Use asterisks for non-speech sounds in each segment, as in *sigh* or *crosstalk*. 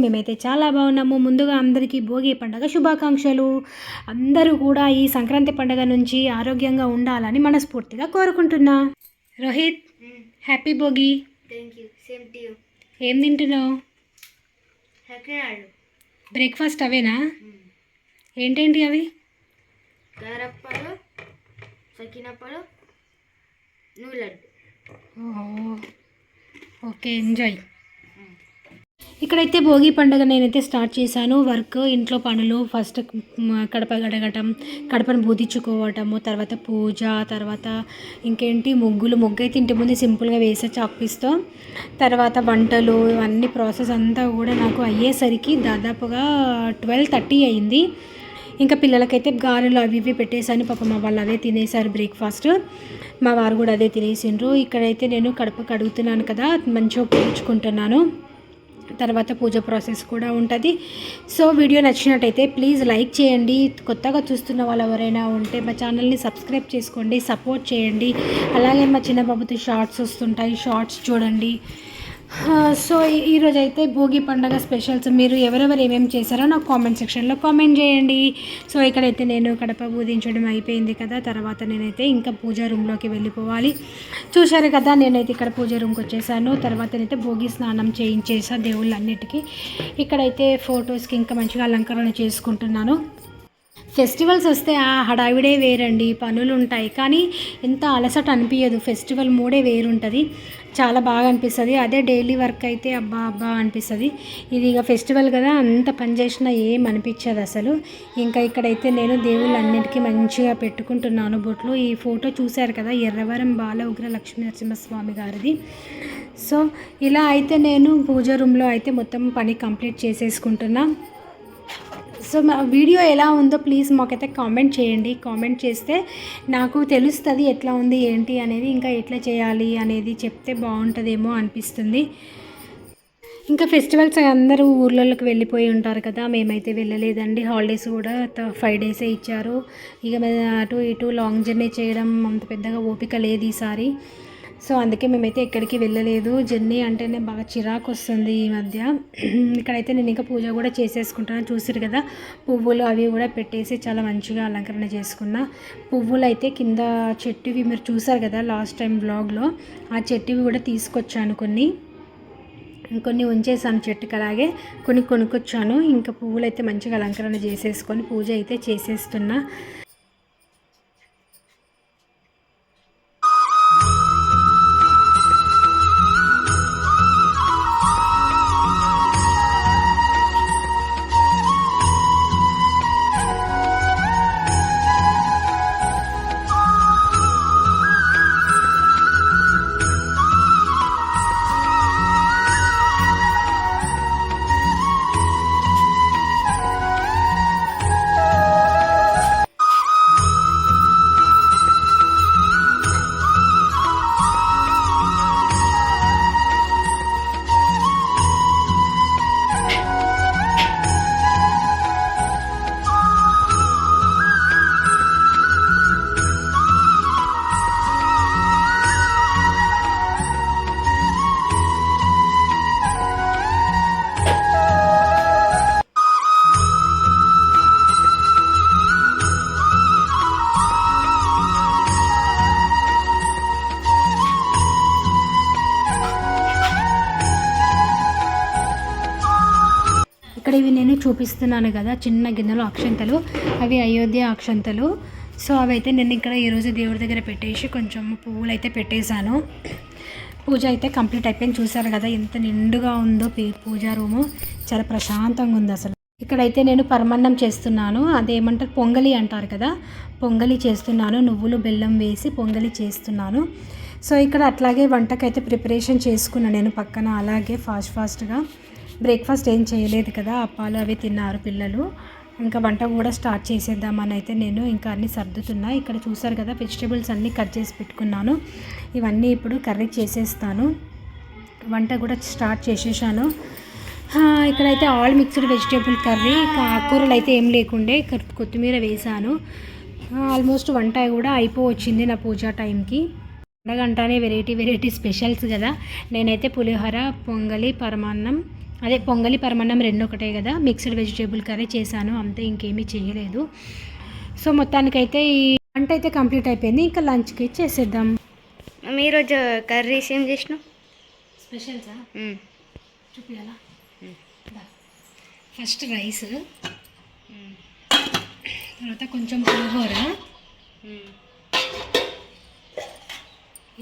మేమైతే చాలా బాగున్నాము. ముందుగా అందరికీ భోగి పండగ శుభాకాంక్షలు. అందరూ కూడా ఈ సంక్రాంతి పండగ నుంచి ఆరోగ్యంగా ఉండాలని మనస్ఫూర్తిగా కోరుకుంటున్నా. రోహిత్ హ్యాపీ భోగి. ఏం తింటున్నావు? బ్రేక్ఫాస్ట్ అవేనా? ఏంటేంటి అవి? గారప్పలు సకినప్పలు ఓకే ఎంజాయ్. ఇక్కడైతే భోగి పండుగ నేనైతే స్టార్ట్ చేశాను. వర్క్ ఇంట్లో పనులు ఫస్ట్ కడప గడగటం కడపను బూదించుకోవటము తర్వాత పూజ తర్వాత ఇంకేంటి ముగ్గులు. ముగ్గు అయితే ఇంటి ముందు సింపుల్గా వేసే చాక్పీస్తో తర్వాత వంటలు ఇవన్నీ ప్రాసెస్ అంతా కూడా నాకు అయ్యేసరికి దాదాపుగా ట్వెల్వ్ థర్టీ అయింది. ఇంకా పిల్లలకైతే గారెలు అవి ఇవి పెట్టేశాను. పాప మా వాళ్ళు అవే తినేశారు బ్రేక్ఫాస్ట్. మా వారు కూడా అదే తినేసిండ్రు. ఇక్కడైతే నేను కడప కడుగుతున్నాను కదా మంచిగా పూడ్చుకుంటున్నాను తర్వాత పూజ ప్రాసెస్ కూడా ఉంటుంది. సో వీడియో నచ్చినట్టయితే ప్లీజ్ లైక్ చేయండి. కొత్తగా చూస్తున్న వాళ్ళు ఎవరైనా ఉంటే మా ఛానల్ని సబ్స్క్రైబ్ చేసుకోండి సపోర్ట్ చేయండి. అలాగే మా చిన్న బాబుతో షార్ట్స్ వస్తుంటాయి షార్ట్స్ చూడండి. సో ఈరోజు అయితే భోగి పండగ స్పెషల్స్ మీరు ఎవరెవరు ఏమేమి చేశారో నాకు కామెంట్ సెక్షన్లో కామెంట్ చేయండి. సో ఇక్కడైతే నేను కడప పూజించడం అయిపోయింది కదా తర్వాత నేనైతే ఇంకా పూజా రూమ్లోకి వెళ్ళిపోవాలి. చూశారు కదా నేనైతే ఇక్కడ పూజ రూమ్కి వచ్చేసాను. తర్వాత నేనైతే భోగి స్నానం చేయించేసా దేవుళ్ళన్నిటికీ. ఇక్కడైతే ఫొటోస్కి ఇంకా మంచిగా అలంకరణ చేసుకుంటున్నాను. ఫెస్టివల్స్ వస్తే ఆ హడావిడే వేరండి పనులు ఉంటాయి కానీ ఎంత అలసట అనిపించదు ఫెస్టివల్ మూడే వేరుంటుంది. చాలా బాగా అనిపిస్తుంది. అదే డైలీ వర్క్ అయితే అబ్బా అబ్బా అనిపిస్తుంది. ఇది ఇక ఫెస్టివల్ కదా అంత పని చేసినా ఏం అనిపించదు అసలు. ఇంకా ఇక్కడైతే నేను దేవుళ్ళన్నిటికీ మంచిగా పెట్టుకుంటున్నాను బొట్లు. ఈ ఫోటో చూశారు కదా ఎర్రవరం బాల ఉగ్ర లక్ష్మీ నరసింహస్వామి గారిది. సో ఇలా అయితే నేను పూజ రూమ్లో అయితే మొత్తం పని కంప్లీట్ చేసేసుకుంటున్నా. సో మా వీడియో ఎలా ఉందో ప్లీజ్ మాకైతే కామెంట్ చేయండి. కామెంట్ చేస్తే నాకు తెలుస్తుంది ఎట్లా ఉంది ఏంటి అనేది ఇంకా ఎట్లా చేయాలి అనేది చెప్తే బాగుంటుందేమో అనిపిస్తుంది. ఇంకా ఫెస్టివల్స్ అందరూ ఊర్లలోకి వెళ్ళిపోయి ఉంటారు కదా మేమైతే వెళ్ళలేదండి. హాలిడేస్ కూడా ఫైవ్ డేసే ఇచ్చారు. ఇక అటు ఇటు లాంగ్ జర్నీ చేయడం అంత పెద్దగా ఓపిక లేదు ఈసారి. సో అందుకే మేమైతే ఎక్కడికి వెళ్ళలేదు. జర్నీ అంటేనే బాగా చిరాకు వస్తుంది ఈ మధ్య. *clears throat* ఇక్కడైతే నేను ఇంకా పూజ కూడా చేసేసుకుంటాను. చూసారు కదా పువ్వులు అవి కూడా పెట్టేసి చాలా మంచిగా అలంకరణ చేసుకున్నా. పువ్వులు అయితే కింద చెట్టువి మీరు చూసారు కదా లాస్ట్ టైం బ్లాగ్లో ఆ చెట్టువి కూడా తీసుకొచ్చాను కొన్ని. కొన్ని ఉంచేసాను చెట్టుకి అలాగే కొన్ని కొనుక్కొచ్చాను. ఇంకా పువ్వులు అయితే మంచిగా అలంకరణ చేసేసుకొని పూజ అయితే చేసేస్తున్నా. ఇక్కడ ఇవి నేను చూపిస్తున్నాను కదా చిన్న గిన్నెలో అక్షంతలు. అవి అయోధ్య అక్షంతలు. సో అవి అయితే నేను ఇక్కడ ఈరోజు దేవుడి దగ్గర పెట్టేసి కొంచెం పువ్వులు అయితే పెట్టేశాను. పూజ అయితే కంప్లీట్ అయిపోయింది. చూసారు కదా ఎంత నిండుగా ఉందో పీ- పూజా రూము. చాలా ప్రశాంతంగా ఉంది అసలు. ఇక్కడైతే నేను పరమాన్నం చేస్తున్నాను. అదేమంటారు? పొంగలి అంటారు కదా పొంగలి చేస్తున్నాను. నువ్వులు బెల్లం వేసి పొంగలి చేస్తున్నాను. సో ఇక్కడ అట్లాగే వంటకైతే ప్రిపరేషన్ చేసుకున్నాను నేను పక్కన. అలాగే ఫాస్ట్ ఫాస్ట్గా బ్రేక్ఫాస్ట్ ఏం చేయలేదు కదా అప్పాలు అవి తిన్నారు పిల్లలు. ఇంకా వంట కూడా స్టార్ట్ చేసేద్దామని అయితే నేను ఇంకా అన్నీ సర్దుతున్నా. ఇక్కడ చూసారు కదా వెజిటేబుల్స్ అన్నీ కట్ చేసి పెట్టుకున్నాను. ఇవన్నీ ఇప్పుడు కర్రీ చేసేస్తాను. వంట కూడా స్టార్ట్ చేసేసాను. ఇక్కడైతే ఆల్ మిక్స్డ్ వెజిటేబుల్ కర్రీ ఆకుకూరలు అయితే ఏం లేకుండే కొత్తిమీర వేసాను. ఆల్మోస్ట్ వంట కూడా అయిపోవచ్చింది నా పూజా టైంకి. పండగ అంటానే వెరైటీ వెరైటీ స్పెషల్స్ కదా. నేనైతే పులిహోర పొంగలి పరమాన్నం అదే పొంగలి పరమన్నం రెండు ఒకటే కదా. మిక్స్డ్ వెజిటేబుల్ కర్రీ చేశాను అంతే ఇంకేమీ చేయలేదు. సో మొత్తానికైతే ఈ వంట అయితే కంప్లీట్ అయిపోయింది. ఇంకా లంచ్కి చేసేద్దాం. ఈరోజు కర్రీస్ ఏం చేసినావు? స్పెషల్సా. చూపించాలా ఫస్ట్ రైస్. తర్వాత కొంచెం పులిహోర.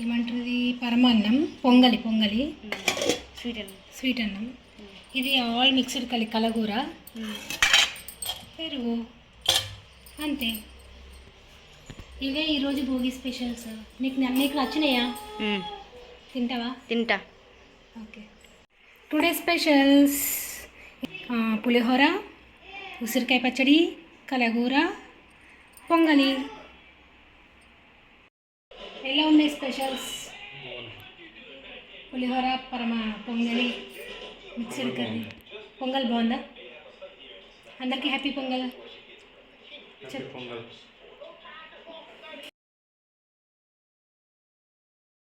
ఏమంటుంది? పరమాన్నం. పొంగలి పొంగలి. స్వీట్ అన్నం. స్వీట్ అన్నం. ఇది ఆల్ మిక్స్డ్ కలి కలగూర. పెరుగు. అంతే. ఇవే ఈరోజు భోగి స్పెషల్స్. నీకు నీకు నచ్చినాయా. తింటావా? తింటా. ఓకే. Today specials. పులిహోర ఉసిరికాయ పచ్చడి కలగూర పొంగలి. ఎలా ఉన్నాయి స్పెషల్స్? పులిహోర పరమ పొంగలి. మిక్సర్ కర్రీ పొంగల్ బాగుందా అందరికీ హ్యాపీ పొంగల్ చెప్